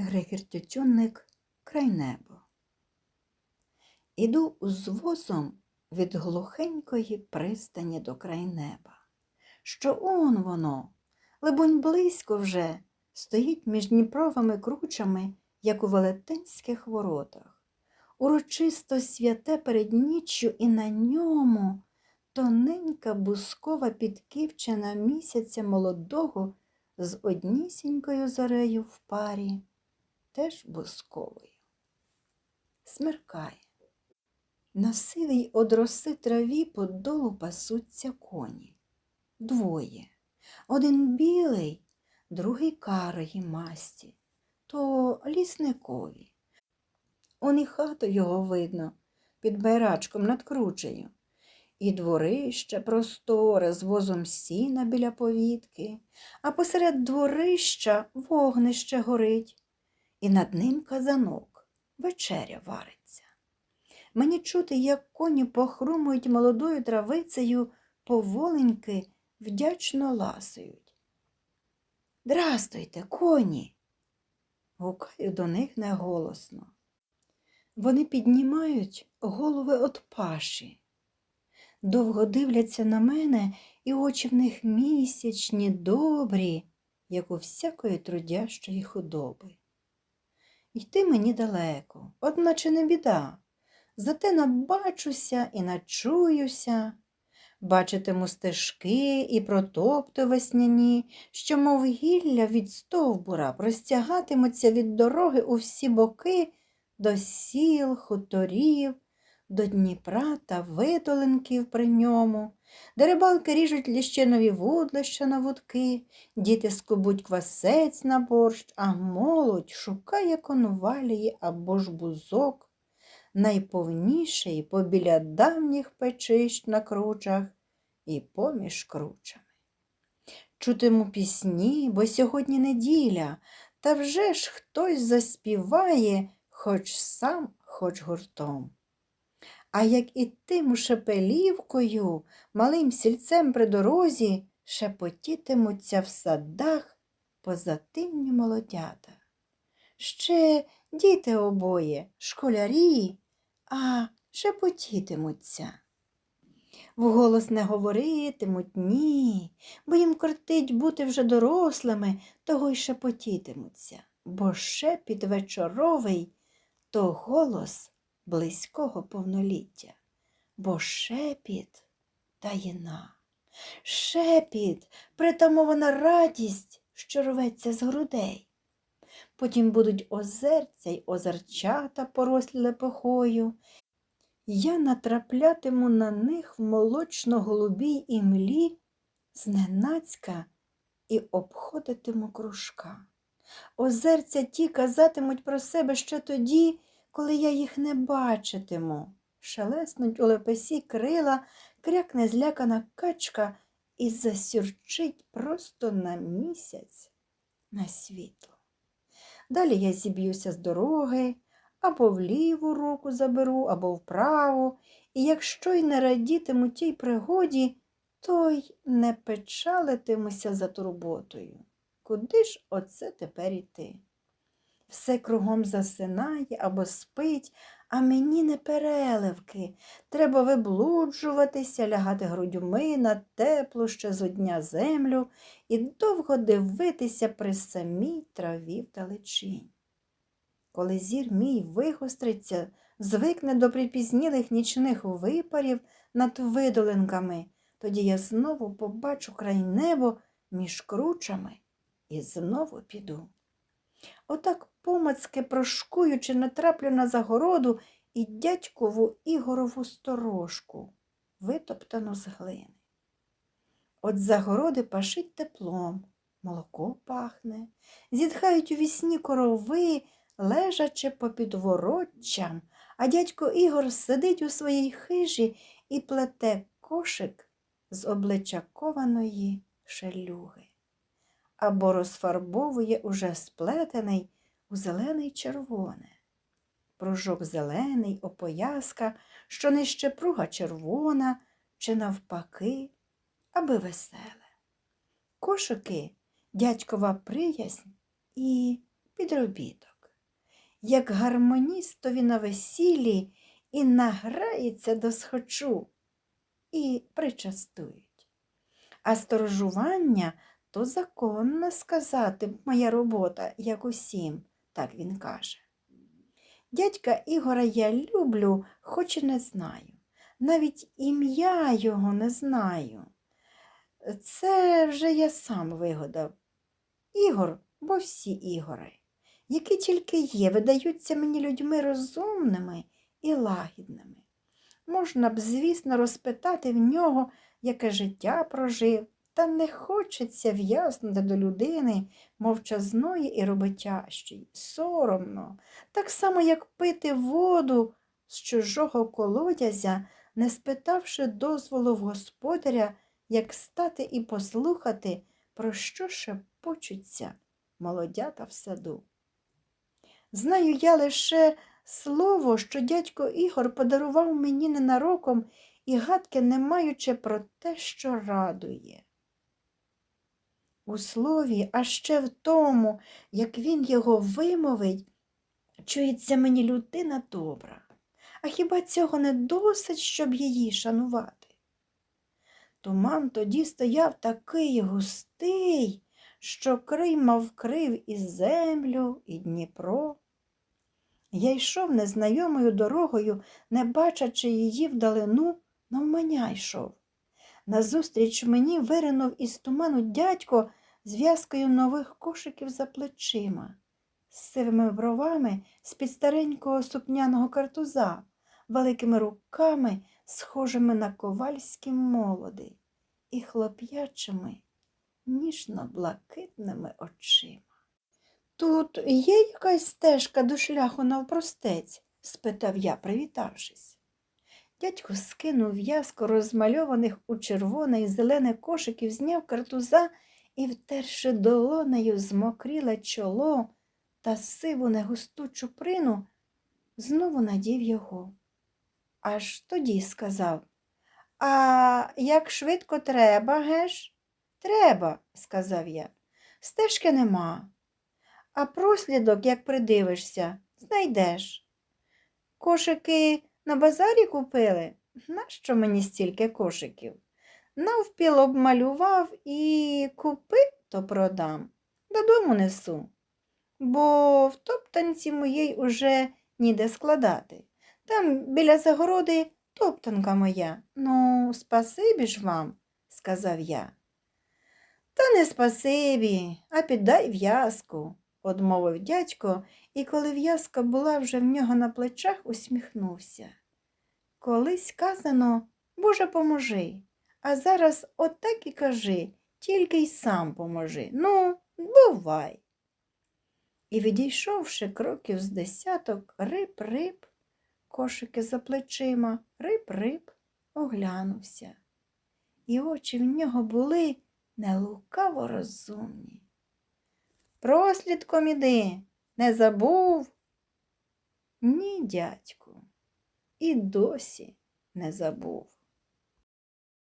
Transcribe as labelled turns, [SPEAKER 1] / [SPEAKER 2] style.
[SPEAKER 1] Григір Тютюнник край небо. Іду з возом від глухенької пристані до край неба. Що он воно, либонь, близько вже, стоїть між Дніпровими кручами, як у велетенських воротах. Урочисто святе перед ніччю і на ньому тоненька бускова підківчена місяця молодого з однісінькою зорею в парі, теж бусковою. Смеркає. На сивій од роси траві подолу пасуться коні. Двоє. Один білий, другий карої масті, то лісникові. Он і хату його видно під байрачком над кручею. І дворище просторе з возом сіна біля повітки, а посеред дворища вогнище горить, і над ним казанок, вечеря вариться. Мені чути, як коні похрумують молодою травицею, поволеньки вдячно ласають. Здрастуйте, коні. гукаю до них неголосно. Вони піднімають голови от паші довго дивляться на мене, і очі в них місячні, добрі, як у всякої трудящої худоби. Йти мені далеко, одначе не біда, зате набачуся і начуюся, бачитиму стежки і протопти весняні, що, мов гілля від стовбура, простягатимуться від дороги у всі боки до сіл, хуторів, до Дніпра та видолинків при ньому, де рибалки ріжуть ліщинові вудлища на вудки, діти скубуть квасець на борщ, а молодь шукає конвалії або ж бузок, найповніший побіля давніх печищ на кручах і поміж кручами. Чутиму пісні, бо сьогодні неділя, та вже ж хтось заспіває, хоч сам, хоч гуртом. А як ітиму шепелівкою, малим сільцем при дорозі, шепотітимуться в садах позатимні молодята. Ще діти обоє, школярі, а шепотітимуться. Вголос не говоритимуть, ні, бо їм кортить бути вже дорослими, того й шепотітимуться, бо шепіт вечоровий то голос близького повноліття, бо шепіт таїна, шепіт притамована радість, що рветься з грудей. Потім будуть озерця й озерчата порослі лепохою. Я натраплятиму на них в молочно-голубій імлі зненацька і обходитиму кружка. Озерця ті казатимуть про себе ще тоді, коли я їх не бачитиму. Шелеснуть у лепесі крила, крякне злякана качка і засюрчить просто на місяць на світло. Далі я зіб'юся з дороги, або в ліву руку заберу, або вправу, і якщо й не радітиму тій пригоді, то й не печалитимуся за турботою. Куди ж оце тепер іти? Все кругом засинає або спить, а мені не переливки. Треба виблуджуватися, лягати грудьми на теплу ще зо дня землю і довго дивитися при самій траві вдалечінь. Коли зір мій вигостриться, звикне до припізнілих нічних випарів над видолинками, тоді я знову побачу край небо між кручами і знову піду. Отак помацки прошкуючи, натраплю на загороду і дядькову Ігорову сторожку, витоптану з глини. От загороди пашить теплом, молоко пахне, зітхають у вісні корови, лежачи попід воротчам, а дядько Ігор сидить у своїй хижі і плете кошик з обличчя кованої шелюги або розфарбовує уже сплетений у зелений червоне. Пружок зелений, опояска, що нижче пруга червона, чи навпаки, аби веселе. Кошики дядькова приязнь і підробіток, як гармоністові на весіллі і награється до схочу, і причастують. А сторожування то законно сказати моя робота, як усім, так він каже. Дядька Ігора я люблю, хоч і не знаю. Навіть ім'я його не знаю. Це вже я сам вигадав. Ігор, бо всі ігори, які тільки є, видаються мені людьми розумними і лагідними. Можна б, звісно, розпитати в нього, яке життя прожив, та не хочеться в'язнути до людини мовчазної і роботящої, соромно, так само, як пити воду з чужого колодязя, не спитавши дозволу в господаря, як стати і послухати, про що шепочуться молодята в саду. Знаю я лише слово, що дядько Ігор подарував мені ненароком і гадки не маючи про те, що радує. У слові, а ще в тому, як він його вимовить, чується мені людина добра. А хіба цього не досить, щоб її шанувати? Туман тоді стояв такий густий, що Крим вкрив і землю, і Дніпро. Я йшов незнайомою дорогою, не бачачи її вдалину, навмання йшов. Назустріч мені виринув із туману дядько з в'язкою нових кошиків за плечима, з сивими бровами з-під старенького сукняного картуза, великими руками, схожими на ковальські молоди, і хлоп'ячими, ніжно-блакитними очима. Тут є якась стежка до шляху навпростець? спитав я, привітавшись. Дядько скинув в'язко розмальованих у червоне і зелене кошиків, зняв картуза і, втерши долонею, змокріле чоло та сиву негусту чуприну, знову надів його. Аж тоді сказав А як швидко треба, геш? Треба, сказав я. Стежки нема. А прослідок, як придивишся, знайдеш. Кошики на базарі купили? Нащо мені стільки кошиків? Навпіл обмалював і купи, то продам. Додому несу. Бо в топтанці моїй уже ніде складати. Там біля загороди топтанка моя. Ну, спасибі ж вам, сказав я. Та не спасибі, а піддай в'язку, одмовив дядько, і коли в'язка була вже в нього на плечах, усміхнувся. Колись казано, Боже, поможи, а зараз отак і кажи, тільки й сам поможи. Ну, бувай. І відійшовши кроків з десяток, рип-рип, кошики за плечима, рип-рип, оглянувся. І очі в нього були нелукаво розумні. Прослідком іди, не забув? Ні, дядьку, і досі не забув.